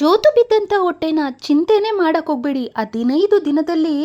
ಜೋತು ಬಿದ್ದಂಥ ಹೊಟ್ಟೆನ ಚಿಂತೆನೇ ಮಾಡೋಕ್ಕೋಗ್ಬೇಡಿ ಹದಿನೈದು ದಿನದಲ್ಲಿ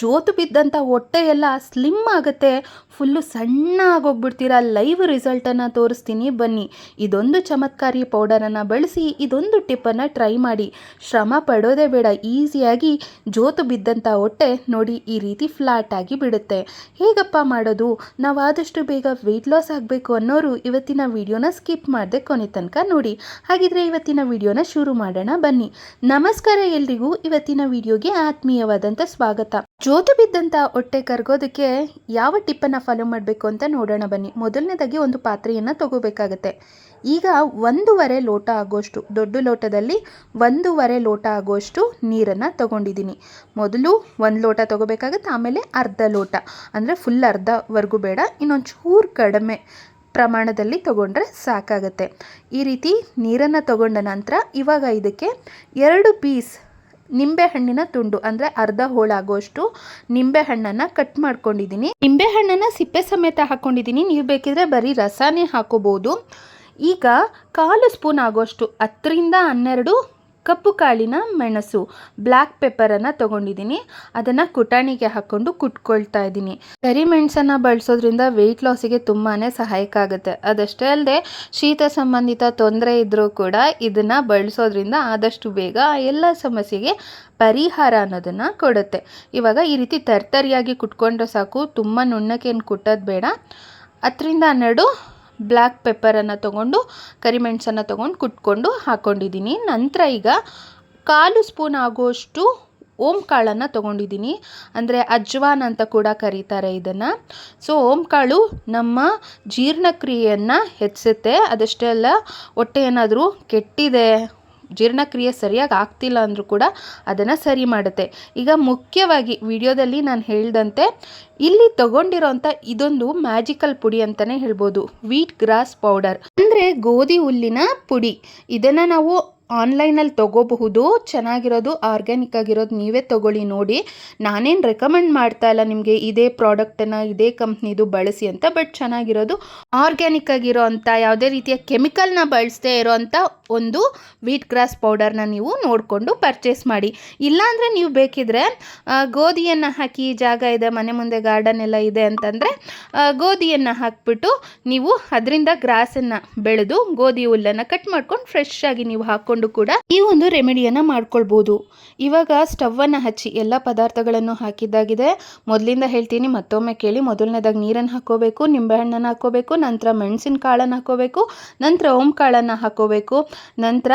ಜೋತು ಬಿದ್ದಂಥ ಹೊಟ್ಟೆ ಎಲ್ಲ ಸ್ಲಿಮ್ ಆಗುತ್ತೆ. ಫುಲ್ಲು ಸಣ್ಣ ಆಗೋಗ್ಬಿಡ್ತೀರಾ? ಲೈವ್ ರಿಸಲ್ಟನ್ನು ತೋರಿಸ್ತೀನಿ. ಬನ್ನಿ. ಇದೊಂದು ಚಮತ್ಕಾರಿ ಪೌಡರನ್ನು ಬಳಸಿ ಇದೊಂದು ಟಿಪ್ಪನ್ನು ಟ್ರೈ ಮಾಡಿ. ಶ್ರಮ ಪಡೋದೇ ಬೇಡ. ಈಸಿಯಾಗಿ ಜೋತು ಬಿದ್ದಂಥ ಹೊಟ್ಟೆ ನೋಡಿ ಈ ರೀತಿ ಫ್ಲಾಟ್ ಆಗಿ ಬಿಡುತ್ತೆ. ಹೇಗಪ್ಪ ಮಾಡೋದು? ನಾವು ಆದಷ್ಟು ಬೇಗ ವೆಯ್ಟ್ ಲಾಸ್ ಆಗಬೇಕು ಅನ್ನೋರು ಇವತ್ತಿನ ವಿಡಿಯೋನ ಸ್ಕಿಪ್ ಮಾಡದೆ ಕೊನೆ ತನಕ ನೋಡಿ. ಹಾಗಿದ್ರೆ ಇವತ್ತಿನ ವಿಡಿಯೋನ ಶುರು ಮಾಡೋಣ. ಬನ್ನಿ. ನಮಸ್ಕಾರ ಎಲ್ರಿಗೂ. ಇವತ್ತಿನ ವಿಡಿಯೋಗೆ ಆತ್ಮೀಯವಾದಂಥ ಸ್ವಾಗತ. ಜೋತು ಬಿದ್ದಂಥ ಹೊಟ್ಟೆ ಕರ್ಗೋದಕ್ಕೆ ಯಾವ ಟಿಪ್ಪನ್ನು ಫಾಲೋ ಮಾಡಬೇಕು ಅಂತ ನೋಡೋಣ, ಬನ್ನಿ. ಮೊದಲನೇದಾಗಿ ಒಂದು ಪಾತ್ರೆಯನ್ನು ತಗೋಬೇಕಾಗತ್ತೆ. ಈಗ ಒಂದೂವರೆ ಲೋಟ ಆಗೋಷ್ಟು, ದೊಡ್ಡ ಲೋಟದಲ್ಲಿ ಒಂದೂವರೆ ಲೋಟ ಆಗೋಷ್ಟು ನೀರನ್ನು ತಗೊಂಡಿದ್ದೀನಿ. ಮೊದಲು ಒಂದು ಲೋಟ ತಗೋಬೇಕಾಗತ್ತೆ, ಆಮೇಲೆ ಅರ್ಧ ಲೋಟ. ಅಂದರೆ ಫುಲ್ ಅರ್ಧವರೆಗೂ ಬೇಡ ಇನ್ನೊಂದು ಚೂರು ಕಡಿಮೆ. ಪ್ರಮಾಣದಲ್ಲಿ ತಗೊಂಡ್ರೆ ಸಾಕಾಗತ್ತೆ. ಈ ರೀತಿ ನೀರನ್ನು ತಗೊಂಡ ನಂತರ ಇವಾಗ ಇದಕ್ಕೆ ಎರಡು ಪೀಸ್ ನಿಂಬೆಹಣ್ಣಿನ ತುಂಡು, ಅಂದರೆ ಅರ್ಧ ಹೋಳಾಗುವಷ್ಟು ನಿಂಬೆಹಣ್ಣನ್ನು ಕಟ್ ಮಾಡ್ಕೊಂಡಿದ್ದೀನಿ. ನಿಂಬೆಹಣ್ಣನ್ನು ಸಿಪ್ಪೆ ಸಮೇತ ಹಾಕ್ಕೊಂಡಿದ್ದೀನಿ ನೀವು ಬೇಕಿದ್ರೆ ಬರೀ ರಸನೇ ಹಾಕೋಬೋದು. ಈಗ ಕಾಲು ಸ್ಪೂನ್ ಆಗೋಷ್ಟು, ಹತ್ತರಿಂದ ಹನ್ನೆರಡು ಕಪ್ಪು ಕಾಳಿನ ಮೆಣಸು. ಬ್ಲ್ಯಾಕ್ ಪೆಪ್ಪರನ್ನು ತೊಗೊಂಡಿದ್ದೀನಿ. ಅದನ್ನು ಕುಟಾಣಿಗೆ ಹಾಕ್ಕೊಂಡು ಕುಟ್ಕೊಳ್ತಾ ಇದ್ದೀನಿ. ಕರಿಮೆಣಸನ್ನು ಬಳಸೋದ್ರಿಂದ ವೆಯ್ಟ್ ಲಾಸಿಗೆ ತುಂಬಾ ಸಹಾಯಕ ಆಗುತ್ತೆ. ಅದಷ್ಟೇ ಅಲ್ಲದೆ ಶೀತ ಸಂಬಂಧಿತ ತೊಂದರೆ ಇದ್ದರೂ ಕೂಡ ಇದನ್ನು ಬಳಸೋದ್ರಿಂದ ಆದಷ್ಟು ಬೇಗ ಎಲ್ಲ ಸಮಸ್ಯೆಗೆ ಪರಿಹಾರ ಅನ್ನೋದನ್ನು ಕೊಡುತ್ತೆ. ಇವಾಗ ಈ ರೀತಿ ತರ್ತರಿಯಾಗಿ ಕುಟ್ಕೊಂಡ್ರೆ ಸಾಕು. ತುಂಬ ನುಣ್ಣಕ್ಕೇನು ಕುಟ್ಟೋದು ಬೇಡ. ಹತ್ತರಿಂದ ಹನ್ನೆರಡು ಬ್ಲ್ಯಾಕ್ ಪೆಪ್ಪರನ್ನು ತೊಗೊಂಡು ಕರಿಮೆಣಸನ್ನು ತೊಗೊಂಡು ಕುಟ್ಕೊಂಡು ಹಾಕ್ಕೊಂಡಿದ್ದೀನಿ ನಂತರ ಈಗ ಕಾಲು ಸ್ಪೂನ್ ಆಗುವಷ್ಟು ಓಂ ಕಾಳನ್ನು ತೊಗೊಂಡಿದ್ದೀನಿ. ಅಂದರೆ ಅಜ್ವಾನ್ ಅಂತ ಕೂಡ ಕರೀತಾರೆ ಇದನ್ನು. ಸೊ ಓಂ ಕಾಳು ನಮ್ಮ ಜೀರ್ಣಕ್ರಿಯೆಯನ್ನು ಹೆಚ್ಚಿಸುತ್ತೆ. ಅದಷ್ಟೇ ಅಲ್ಲ ಹೊಟ್ಟೆ ಏನಾದರೂ ಕೆಟ್ಟಿದೆ. ಜೀರ್ಣಕ್ರಿಯೆ ಸರಿಯಾಗಿ ಆಗ್ತಿಲ್ಲ ಅಂದರೂ ಕೂಡ ಅದನ್ನು ಸರಿ ಮಾಡುತ್ತೆ. ಈಗ ಮುಖ್ಯವಾಗಿ ವಿಡಿಯೋದಲ್ಲಿ ನಾನು ಹೇಳ್ದಂತೆ ಇಲ್ಲಿ ತಗೊಂಡಿರೋಂಥ ಇದೊಂದು ಮ್ಯಾಜಿಕಲ್ ಪುಡಿ ಅಂತಲೇ ಹೇಳ್ಬೋದು, ವೀಟ್ ಗ್ರಾಸ್ ಪೌಡರ್. ಅಂದರೆ ಗೋಧಿ ಹುಲ್ಲಿನ ಪುಡಿ. ಇದನ್ನು ನಾವು ಆನ್ಲೈನಲ್ಲಿ ತೊಗೋಬಹುದು, ಚೆನ್ನಾಗಿರೋದು ಆರ್ಗ್ಯಾನಿಕ್ ಆಗಿರೋದು ನೀವೇ ತೊಗೊಳ್ಳಿ ನೋಡಿ. ನಾನೇನು ರೆಕಮೆಂಡ್ ಮಾಡ್ತಾ ಇಲ್ಲ ನಿಮಗೆ ಇದೇ ಪ್ರಾಡಕ್ಟನ್ನು ಇದೇ ಕಂಪ್ನಿದು ಬಳಸಿ ಅಂತ ಬಟ್ ಚೆನ್ನಾಗಿರೋದು ಆರ್ಗ್ಯಾನಿಕ್ ಆಗಿರೋ ಅಂಥ ಯಾವುದೇ ರೀತಿಯ ಕೆಮಿಕಲ್ನ ಬಳಸದೇ ಇರೋವಂಥ ಒಂದು ವೀಟ್ ಗ್ರಾಸ್ ಪೌಡರ್ನ ನೀವು ನೋಡಿಕೊಂಡು ಪರ್ಚೇಸ್ ಮಾಡಿ. ಇಲ್ಲಾಂದರೆ ನೀವು ಬೇಕಿದ್ರೆ ಗೋಧಿಯನ್ನು ಹಾಕಿ ಜಾಗ ಇದೆ, ಮನೆ ಮುಂದೆ ಗಾರ್ಡನ್ ಎಲ್ಲ ಇದೆ ಅಂತಂದರೆ ಗೋಧಿಯನ್ನು ಹಾಕ್ಬಿಟ್ಟು ನೀವು ಅದರಿಂದ ಗ್ರಾಸನ್ನು ಬೆಳೆದು ಗೋಧಿ ಹುಲ್ಲನ್ನು ಕಟ್ ಮಾಡ್ಕೊಂಡು ಫ್ರೆಶ್ ಆಗಿ ನೀವು ಹಾಕ್ಕೊಂಡು ಕೂಡ ಈ ಒಂದು ರೆಮಿಡಿಯನ್ನು ಮಾಡ್ಕೊಳ್ಬೋದು. ಇವಾಗ ಸ್ಟವ್ವನ್ನು ಹಚ್ಚಿ ಎಲ್ಲ ಪದಾರ್ಥಗಳನ್ನು ಹಾಕಿದ್ದಾಗಿದೆ. ಮೊದಲಿಂದ ಹೇಳ್ತೀನಿ, ಮತ್ತೊಮ್ಮೆ ಕೇಳಿ. ಮೊದಲನೇದಾಗಿ ನೀರನ್ನು ಹಾಕೋಬೇಕು, ನಿಂಬೆಹಣ್ಣನ್ನು ಹಾಕೋಬೇಕು, ನಂತರ ಮೆಣಸಿನ ಕಾಳನ್ನು ಹಾಕೋಬೇಕು, ನಂತರ ಓಂ ಕಾಳನ್ನು ಹಾಕೋಬೇಕು. ನಂತರ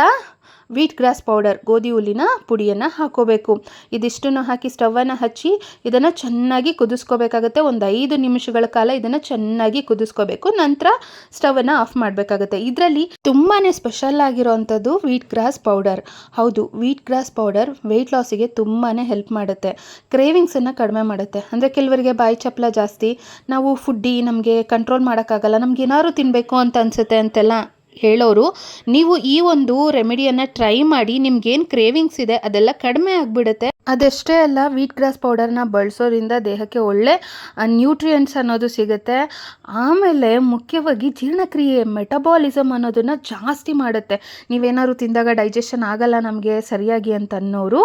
ವೀಟ್ ಗ್ರಾಸ್ ಪೌಡರ್ ಗೋಧಿ ಹುಲ್ಲಿನ ಪುಡಿಯನ್ನು ಹಾಕೋಬೇಕು. ಇದಿಷ್ಟನ್ನು ಹಾಕಿ ಸ್ಟವನ್ನು ಹಚ್ಚಿ ಇದನ್ನು ಚೆನ್ನಾಗಿ ಕುದಿಸ್ಕೋಬೇಕಾಗುತ್ತೆ. ಒಂದು ಐದು ನಿಮಿಷಗಳ ಕಾಲ ಇದನ್ನು ಚೆನ್ನಾಗಿ ಕುದಿಸ್ಕೋಬೇಕು. ನಂತರ ಸ್ಟವನ್ನು ಆಫ್ ಮಾಡಬೇಕಾಗುತ್ತೆ. ಇದರಲ್ಲಿ ತುಂಬಾ ಸ್ಪೆಷಲ್ ಆಗಿರೋವಂಥದ್ದು ವೀಟ್ ಗ್ರಾಸ್ ಪೌಡರ್ ಹೌದು ವೀಟ್ ಗ್ರಾಸ್ ಪೌಡರ್ ವೆಯ್ಟ್ ಲಾಸಿಗೆ ತುಂಬಾ ಹೆಲ್ಪ್ ಮಾಡುತ್ತೆ. ಕ್ರೇವಿಂಗ್ಸನ್ನು ಕಡಿಮೆ ಮಾಡುತ್ತೆ. ಅಂದರೆ ಕೆಲವರಿಗೆ ಬಾಯಿ ಚಪ್ಪಲ ಜಾಸ್ತಿ, ನಾವು ಫುಡ್ಡಿ ನಮಗೆ ಕಂಟ್ರೋಲ್ ಮಾಡೋಕ್ಕಾಗಲ್ಲ, ನಮ್ಗೆ ಏನಾದ್ರು ತಿನ್ನಬೇಕು ಅಂತ ಅನಿಸುತ್ತೆ ಅಂತೆಲ್ಲ ಹೇಳೋರು, ನೀವು ಈ ಒಂದು ರೆಮಿಡಿಯನ್ನು ಟ್ರೈ ಮಾಡಿ ನಿಮ್ಗೇನು ಕ್ರೇವಿಂಗ್ಸ್ ಇದೆ ಅದೆಲ್ಲ ಕಡಿಮೆ ಆಗಿಬಿಡುತ್ತೆ. ಅದಷ್ಟೇ ಅಲ್ಲ ವೀಟ್ ಗ್ರಾಸ್ ಪೌಡರ್ನ ಬಳಸೋದ್ರಿಂದ ದೇಹಕ್ಕೆ ಒಳ್ಳೆ ನ್ಯೂಟ್ರಿಯೆಂಟ್ಸ್ ಅನ್ನೋದು ಸಿಗುತ್ತೆ. ಆಮೇಲೆ ಮುಖ್ಯವಾಗಿ ಜೀರ್ಣಕ್ರಿಯೆ ಮೆಟಬಾಲಿಸಮ್ ಅನ್ನೋದನ್ನು ಜಾಸ್ತಿ ಮಾಡುತ್ತೆ. ನೀವೇನಾದ್ರು ತಿಂದಾಗ ಡೈಜೆಷನ್ ಆಗಲ್ಲ ನಮಗೆ ಸರಿಯಾಗಿ ಅಂತ ಅನ್ನೋರು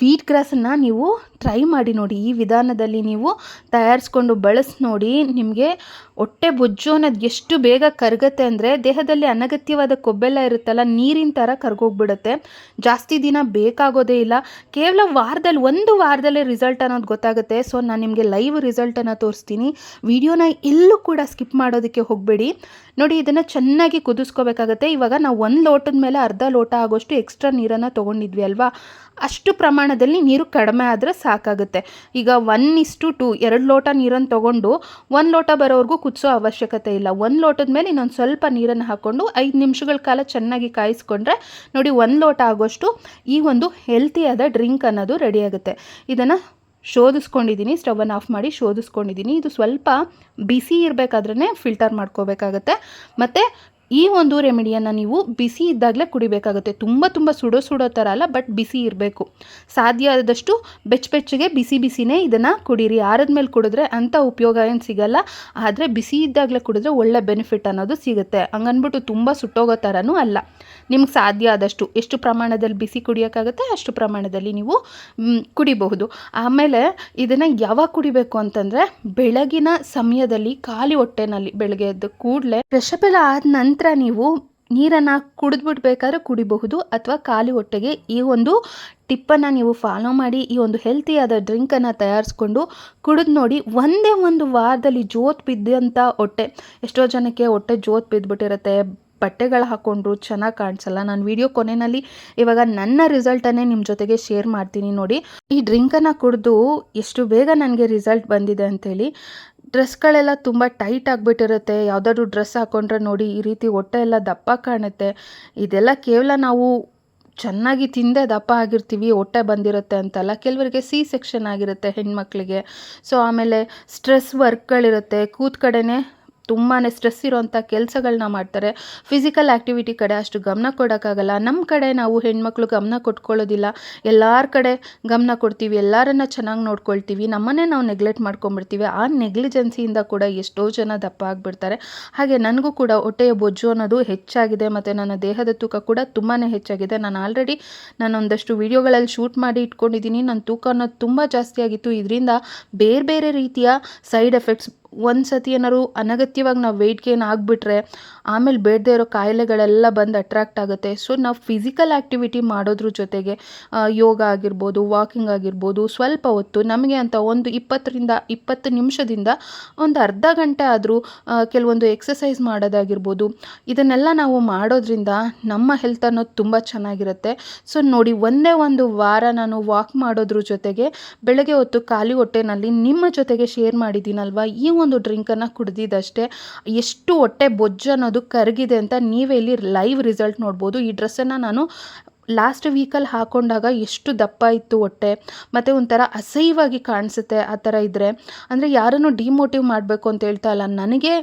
ವೀಟ್ ಗ್ರಾಸನ್ನು ನೀವು ಟ್ರೈ ಮಾಡಿ ನೋಡಿ. ಈ ವಿಧಾನದಲ್ಲಿ ನೀವು ತಯಾರಿಸ್ಕೊಂಡು ಬಳಸಿ ನೋಡಿ. ನಿಮಗೆ ಹೊಟ್ಟೆ ಬೊಜ್ಜು ಅನ್ನೋದು ಎಷ್ಟು ಬೇಗ ಕರಗತ್ತೆ ಅಂದರೆ ದೇಹದಲ್ಲಿ ಅನಗತ್ಯವಾದ ಕೊಬ್ಬೆಲ್ಲ ಇರುತ್ತಲ್ಲ, ನೀರಿನ ಥರ ಕರ್ಗೋಗ್ಬಿಡುತ್ತೆ. ಜಾಸ್ತಿ ದಿನ ಬೇಕಾಗೋದೇ ಇಲ್ಲ. ಕೇವಲ ವಾರದಲ್ಲಿ, ಒಂದು ವಾರದಲ್ಲೇ ರಿಸಲ್ಟ್ ಅನ್ನೋದು ಗೊತ್ತಾಗುತ್ತೆ. ಸೊ ನಾನು ನಿಮಗೆ ಲೈವ್ ರಿಸಲ್ಟನ್ನು ತೋರಿಸ್ತೀನಿ. ವಿಡಿಯೋನ ಎಲ್ಲೂ ಕೂಡ ಸ್ಕಿಪ್ ಮಾಡೋದಕ್ಕೆ ಹೋಗಬೇಡಿ. ನೋಡಿ, ಇದನ್ನು ಚೆನ್ನಾಗಿ ಕುದಿಸ್ಕೋಬೇಕಾಗತ್ತೆ. ಇವಾಗ ನಾವು ಒಂದು ಲೋಟದ ಮೇಲೆ ಅರ್ಧ ಲೋಟ ಆಗೋಷ್ಟು ಎಕ್ಸ್ಟ್ರಾ ನೀರನ್ನು ತೊಗೊಂಡಿದ್ವಿ ಅಲ್ವಾ? ಅಷ್ಟು ಪ್ರಮಾಣದಲ್ಲಿ ನೀರು ಕಡಿಮೆ ಆದರೆ ಸಾಕಾಗುತ್ತೆ. ಈಗ ಒನ್ ಇಷ್ಟು ಟು ಎರಡು ಲೋಟ ನೀರನ್ನು ತೊಗೊಂಡು ಒಂದು ಲೋಟ ಬರೋವರೆಗೂ ಕುದಿಸೋ ಅವಶ್ಯಕತೆ ಇಲ್ಲ. ಒಂದು ಲೋಟದ ಮೇಲೆ ಇನ್ನೊಂದು ಸ್ವಲ್ಪ ನೀರನ್ನು ಹಾಕ್ಕೊಂಡು ಐದು ನಿಮಿಷಗಳ ಕಾಲ ಚೆನ್ನಾಗಿ ಕಾಯಿಸ್ಕೊಂಡ್ರೆ ನೋಡಿ ಒಂದು ಲೋಟ ಆಗೋಷ್ಟು ಈ ಒಂದು ಹೆಲ್ತಿಯಾದ ಡ್ರಿಂಕ್ ಅನ್ನೋದು ರೆಡಿಯಾಗುತ್ತೆ ಇದನ್ನು ಶೋಧಿಸ್ಕೊಂಡಿದ್ದೀನಿ ಸ್ಟವನ್ನು ಆಫ್ ಮಾಡಿ ಶೋಧಿಸ್ಕೊಂಡಿದ್ದೀನಿ. ಇದು ಸ್ವಲ್ಪ ಬಿಸಿ ಇರಬೇಕಾದ್ರೆ ಫಿಲ್ಟರ್ ಮಾಡ್ಕೋಬೇಕಾಗತ್ತೆ. ಮತ್ತು ಈ ಒಂದು ರೆಮಿಡಿಯನ್ನು ನೀವು ಬಿಸಿ ಇದ್ದಾಗಲೇ ಕುಡಿಬೇಕಾಗುತ್ತೆ. ತುಂಬ ತುಂಬ ಸುಡೋ ಸುಡೋ ಥರ ಅಲ್ಲ, ಬಟ್ ಬಿಸಿ ಇರಬೇಕು. ಸಾಧ್ಯ ಆದಷ್ಟು ಬೆಚ್ಚ ಬೆಚ್ಚಗೆ ಬಿಸಿ ಬಿಸಿನೇ ಇದನ್ನು ಕುಡೀರಿ. ಆರದ್ಮೇಲೆ ಕುಡಿದ್ರೆ ಅಂಥ ಉಪಯೋಗ ಏನು ಸಿಗಲ್ಲ. ಆದರೆ ಬಿಸಿ ಇದ್ದಾಗಲೇ ಕುಡಿದ್ರೆ ಒಳ್ಳೆ ಬೆನಿಫಿಟ್ ಅನ್ನೋದು ಸಿಗುತ್ತೆ. ಹಂಗನ್ಬಿಟ್ಟು ತುಂಬ ಸುಟ್ಟೋಗೋ ಥರನೂ ಅಲ್ಲ. ನಿಮ್ಗೆ ಸಾಧ್ಯ ಆದಷ್ಟು ಎಷ್ಟು ಪ್ರಮಾಣದಲ್ಲಿ ಬಿಸಿ ಕುಡಿಯೋಕ್ಕಾಗುತ್ತೆ ಅಷ್ಟು ಪ್ರಮಾಣದಲ್ಲಿ ನೀವು ಕುಡಿಬಹುದು. ಆಮೇಲೆ ಇದನ್ನು ಯಾವಾಗ ಕುಡಿಬೇಕು ಅಂತಂದರೆ ಬೆಳಗಿನ ಸಮಯದಲ್ಲಿ, ಖಾಲಿ ಹೊಟ್ಟೆನಲ್ಲಿ ಬೆಳಗ್ಗೆ ಎದ್ದು ಕೂಡಲೇ ಫ್ರೆಶಪ್ ಆದ ನಂತರ ನೀವು ನೀರನ್ನು ಕುಡಿದ್ಬಿಡ್ಬೇಕಾದ್ರೆ ಕುಡಿಬಹುದು ಅಥವಾ ಖಾಲಿ ಹೊಟ್ಟೆಗೆ ಈ ಒಂದು ಟಿಪ್ಪನ್ನು ನೀವು ಫಾಲೋ ಮಾಡಿ, ಈ ಒಂದು ಹೆಲ್ತಿಯಾದ ಡ್ರಿಂಕನ್ನು ತಯಾರಿಸ್ಕೊಂಡು ಕುಡಿದು ನೋಡಿ, ಒಂದೇ ಒಂದು ವಾರದಲ್ಲಿ ಜೋತ್ ಬಿದ್ದಂಥ ಹೊಟ್ಟೆ. ಎಷ್ಟೋ ಜನಕ್ಕೆ ಹೊಟ್ಟೆ ಜೋತ್ ಬಿದ್ದುಬಿಟ್ಟಿರುತ್ತೆ ಬಟ್ಟೆಗಳು ಹಾಕ್ಕೊಂಡ್ರು ಚೆನ್ನಾಗಿ ಕಾಣಿಸಲ್ಲ. ನಾನು ವಿಡಿಯೋ ಕೊನೆಯಲ್ಲಿ ಇವಾಗ ನನ್ನ ರಿಸಲ್ಟನ್ನೇ ನಿಮ್ಮ ಜೊತೆಗೆ ಶೇರ್ ಮಾಡ್ತೀನಿ ನೋಡಿ. ಈ ಡ್ರಿಂಕನ್ನು ಕುಡಿದು ಎಷ್ಟು ಬೇಗ ನನಗೆ ರಿಸಲ್ಟ್ ಬಂದಿದೆ ಅಂತೇಳಿ ಡ್ರೆಸ್ಗಳೆಲ್ಲ ತುಂಬ ಟೈಟ್ ಆಗಿಬಿಟ್ಟಿರುತ್ತೆ. ಯಾವುದಾದ್ರು ಡ್ರೆಸ್ ಹಾಕ್ಕೊಂಡ್ರೆ ನೋಡಿ ಈ ರೀತಿ ಹೊಟ್ಟೆ ಎಲ್ಲ ದಪ್ಪ ಕಾಣುತ್ತೆ. ಇದೆಲ್ಲ ಕೇವಲ ನಾವು ಚೆನ್ನಾಗಿ ತಿಂದೇ ದಪ್ಪ ಆಗಿರ್ತೀವಿ, ಹೊಟ್ಟೆ ಬಂದಿರುತ್ತೆ ಅಂತಲ್ಲ. ಕೆಲವರಿಗೆ ಸಿ ಸೆಕ್ಷನ್ ಆಗಿರುತ್ತೆ ಹೆಣ್ಮಕ್ಳಿಗೆ. ಸೊ, ಆಮೇಲೆ ಸ್ಟ್ರೆಸ್ ವರ್ಕ್ಗಳಿರುತ್ತೆ. ಕೂತ್ ಕಡೆನೇ ತುಂಬಾ ಸ್ಟ್ರೆಸ್ ಇರೋವಂಥ ಕೆಲಸಗಳನ್ನ ಮಾಡ್ತಾರೆ. ಫಿಸಿಕಲ್ ಆ್ಯಕ್ಟಿವಿಟಿ ಕಡೆ ಅಷ್ಟು ಗಮನ ಕೊಡೋಕ್ಕಾಗಲ್ಲ. ನಮ್ಮ ಕಡೆ ನಾವು ಹೆಣ್ಮಕ್ಳು ಗಮನ ಕೊಟ್ಕೊಳ್ಳೋದಿಲ್ಲ. ಎಲ್ಲರ ಕಡೆ ಗಮನ ಕೊಡ್ತೀವಿ. ಎಲ್ಲರನ್ನ ಚೆನ್ನಾಗಿ ನೋಡ್ಕೊಳ್ತೀವಿ. ನಮ್ಮನ್ನೇ ನಾವು ನೆಗ್ಲೆಕ್ಟ್ ಮಾಡ್ಕೊಂಬಿಡ್ತೀವಿ ಆ ನೆಗ್ಲಿಜೆನ್ಸಿಯಿಂದ ಕೂಡ ಎಷ್ಟೋ ಜನ ದಪ್ಪ ಆಗಿಬಿಡ್ತಾರೆ. ಹಾಗೆ ನನಗೂ ಕೂಡ ಹೊಟ್ಟೆಯ ಬೊಜ್ಜು ಅನ್ನೋದು ಹೆಚ್ಚಾಗಿದೆ ಮತ್ತು ನನ್ನ ದೇಹದ ತೂಕ ಕೂಡ ತುಂಬಾ ಹೆಚ್ಚಾಗಿದೆ. ನಾನು ಆಲ್ರೆಡಿ ನಾನು ಒಂದಷ್ಟು ವೀಡಿಯೋಗಳಲ್ಲಿ ಶೂಟ್ ಮಾಡಿ ಇಟ್ಕೊಂಡಿದ್ದೀನಿ. ನನ್ನ ತೂಕ ಅನ್ನೋದು ತುಂಬ ಜಾಸ್ತಿ ಆಗಿತ್ತು. ಇದರಿಂದ ಬೇರೆ ಬೇರೆ ರೀತಿಯ ಸೈಡ್ ಎಫೆಕ್ಟ್ಸ್ ಒಂದು ಸತಿ ಏನಾದ್ರು ಅನಗತ್ಯವಾಗಿ ನಾವು ವೆಯ್ಟ್ ಗೇನ್ ಆಗಿಬಿಟ್ರೆ, ಆಮೇಲೆ ಬೇಡದೇ ಇರೋ ಕಾಯಿಲೆಗಳೆಲ್ಲ ಬಂದು ಅಟ್ರಾಕ್ಟ್ ಆಗುತ್ತೆ. ಸೊ ನಾವು ಫಿಸಿಕಲ್ ಆ್ಯಕ್ಟಿವಿಟಿ ಮಾಡೋದ್ರ ಜೊತೆಗೆ ಯೋಗ ಆಗಿರ್ಬೋದು ವಾಕಿಂಗ್ ಆಗಿರ್ಬೋದು, ಸ್ವಲ್ಪ ಹೊತ್ತು ನಮಗೆ ಅಂತ ಒಂದು ಇಪ್ಪತ್ತರಿಂದ ಇಪ್ಪತ್ತು ನಿಮಿಷದಿಂದ ಒಂದು ಅರ್ಧ ಗಂಟೆ ಆದರೂ ಕೆಲವೊಂದು ಎಕ್ಸಸೈಸ್ ಮಾಡೋದಾಗಿರ್ಬೋದು, ಇದನ್ನೆಲ್ಲ ನಾವು ಮಾಡೋದ್ರಿಂದ ನಮ್ಮ ಹೆಲ್ತ್ ಅನ್ನೋದು ತುಂಬ ಚೆನ್ನಾಗಿರುತ್ತೆ. ಸೊ ನೋಡಿ ಒಂದೇ ಒಂದು ವಾರ ನಾನು ವಾಕ್ ಮಾಡೋದ್ರ ಜೊತೆಗೆ, ಬೆಳಗ್ಗೆ ಹೊತ್ತು ಖಾಲಿ ಹೊಟ್ಟೆನಲ್ಲಿ ನಿಮ್ಮ ಜೊತೆಗೆ ಶೇರ್ ಮಾಡಿದ್ದೀನಲ್ವ? ಈ ಒಂದು ಡ್ರಿಂಕನ್ನು ಕುಡ್ದಿದ್ದಷ್ಟೇ ಎಷ್ಟು ಹೊಟ್ಟೆ ಬೊಜ್ಜು ಅನ್ನೋದು ಕರಗಿದೆ ಅಂತ ನೀವೇ ಇಲ್ಲಿ ಲೈವ್ ರಿಸಲ್ಟ್ ನೋಡ್ಬೋದು. ಈ ಡ್ರೆಸ್ಸನ್ನು ನಾನು ಲಾಸ್ಟ್ ವೀಕಲ್ಲಿ ಹಾಕೊಂಡಾಗ ಎಷ್ಟು ದಪ್ಪ ಇತ್ತು ಹೊಟ್ಟೆ. ಮತ್ತು ಒಂಥರ ಅಸಹ್ಯವಾಗಿ ಕಾಣಿಸುತ್ತೆ ಆ ಥರ ಇದ್ದರೆ ಅಂದರೆ ಯಾರನ್ನು ಡಿಮೋಟಿವ್ ಮಾಡಬೇಕು ಅಂತ ಹೇಳ್ತಾ ಇಲ್ಲ. ನನಗೆ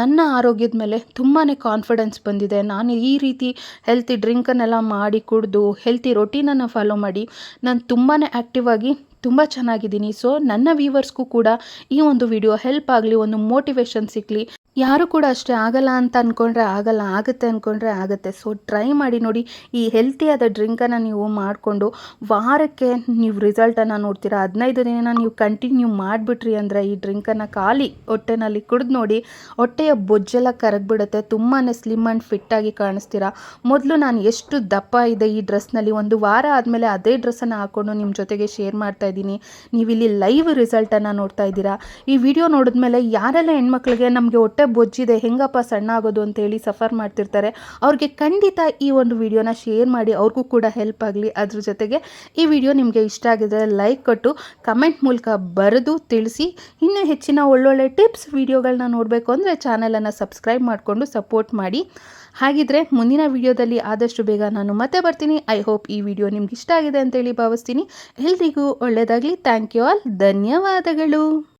ನನ್ನ ಆರೋಗ್ಯದ ಮೇಲೆ ತುಂಬಾ ಕಾನ್ಫಿಡೆನ್ಸ್ ಬಂದಿದೆ. ನಾನು ಈ ರೀತಿ ಹೆಲ್ತಿ ಡ್ರಿಂಕನ್ನೆಲ್ಲ ಮಾಡಿ ಕುಡಿದು ಹೆಲ್ತಿ ರೊಟೀನನ್ನು ಫಾಲೋ ಮಾಡಿ, ನಾನು ತುಂಬಾ ಆ್ಯಕ್ಟಿವ್ ಆಗಿ ತುಂಬ ಚೆನ್ನಾಗಿದ್ದೀನಿ. ಸೊ ನನ್ನ ವ್ಯೂವರ್ಸ್ಗೂ ಕೂಡ ಈ ಒಂದು ವಿಡಿಯೋ ಹೆಲ್ಪ್ ಆಗಲಿ ಒಂದು ಮೋಟಿವೇಶನ್ ಸಿಗಲಿ ಯಾರು ಕೂಡ ಅಷ್ಟೇ ಆಗಲ್ಲ ಅಂತ ಅಂದ್ಕೊಂಡ್ರೆ ಆಗಲ್ಲ, ಆಗುತ್ತೆ ಅಂದ್ಕೊಂಡ್ರೆ ಆಗುತ್ತೆ. ಸೊ ಟ್ರೈ ಮಾಡಿ ನೋಡಿ ಈ ಹೆಲ್ತಿಯಾದ ಡ್ರಿಂಕನ್ನು ನೀವು ಮಾಡಿಕೊಂಡು ವಾರಕ್ಕೆ ನೀವು ರಿಸಲ್ಟನ್ನು ನೋಡ್ತೀರಾ? ಹದಿನೈದು ದಿನ ನೀವು ಕಂಟಿನ್ಯೂ ಮಾಡಿಬಿಟ್ರಿ ಅಂದರೆ ಈ ಡ್ರಿಂಕನ್ನು ಖಾಲಿ ಹೊಟ್ಟೆನಲ್ಲಿ ಕುಡಿದು ನೋಡಿ ಹೊಟ್ಟೆಯ ಬೊಜ್ಜೆಲ್ಲ ಕರಗಿಬಿಡುತ್ತೆ ತುಂಬಾ ಸ್ಲಿಮ್ ಆ್ಯಂಡ್ ಫಿಟ್ಟಾಗಿ ಕಾಣಿಸ್ತೀರಾ? ಮೊದಲು ನಾನು ಎಷ್ಟು ದಪ್ಪ ಇದೆ ಈ ಡ್ರೆಸ್ನಲ್ಲಿ ಒಂದು ವಾರ ಆದಮೇಲೆ ಅದೇ ಡ್ರೆಸ್ಸನ್ನು ಹಾಕ್ಕೊಂಡು ನಿಮ್ಮ ಜೊತೆಗೆ ಶೇರ್ ಮಾಡ್ತಾ ಇದ್ದೀನಿ. ನೀವಿಲ್ಲಿ ಲೈವ್ ರಿಸಲ್ಟನ್ನು ನೋಡ್ತಾ ಇದ್ದೀರಾ? ಈ ವಿಡಿಯೋ ನೋಡಿದ್ಮೇಲೆ ಯಾರೆಲ್ಲ ಹೆಣ್ಮಕ್ಳಿಗೆ ನಮಗೆ ಹೊಟ್ಟೆ ಬೊಜ್ಜಿದೆ, ಹೆಂಗಪ್ಪ ಸಣ್ಣ ಆಗೋದು ಅಂತೇಳಿ ಸಫರ್ ಮಾಡ್ತಿರ್ತಾರೆ. ಅವ್ರಿಗೆ ಖಂಡಿತ ಈ ಒಂದು ವಿಡಿಯೋನ ಶೇರ್ ಮಾಡಿ, ಅವ್ರಿಗೂ ಕೂಡ ಹೆಲ್ಪ್ ಆಗಲಿ. ಅದ್ರ ಜೊತೆಗೆ ಈ ವಿಡಿಯೋ ನಿಮಗೆ ಇಷ್ಟ ಆಗಿದ್ರೆ ಲೈಕ್ ಕೊಟ್ಟು ಕಮೆಂಟ್ ಮೂಲಕ ಬರೆದು ತಿಳಿಸಿ. ಇನ್ನೂ ಹೆಚ್ಚಿನ ಒಳ್ಳೊಳ್ಳೆ ಟಿಪ್ಸ್ ವಿಡಿಯೋಗಳನ್ನ ನೋಡಬೇಕು ಅಂದರೆ ಚಾನಲನ್ನು ಸಬ್ಸ್ಕ್ರೈಬ್ ಮಾಡಿಕೊಂಡು ಸಪೋರ್ಟ್ ಮಾಡಿ. ಹಾಗಿದ್ರೆ ಮುಂದಿನ ವಿಡಿಯೋದಲ್ಲಿ ಆದಷ್ಟು ಬೇಗ ನಾನು ಮತ್ತೆ ಬರ್ತೀನಿ. ಐ ಹೋಪ್ ಈ ವಿಡಿಯೋ ನಿಮ್ಗೆ ಇಷ್ಟ ಆಗಿದೆ ಅಂತೇಳಿ ಭಾವಿಸ್ತೀನಿ. ಎಲ್ರಿಗೂ ಒಳ್ಳೆಯದಾಗಲಿ ಥ್ಯಾಂಕ್ ಯು ಆಲ್ ಧನ್ಯವಾದಗಳು.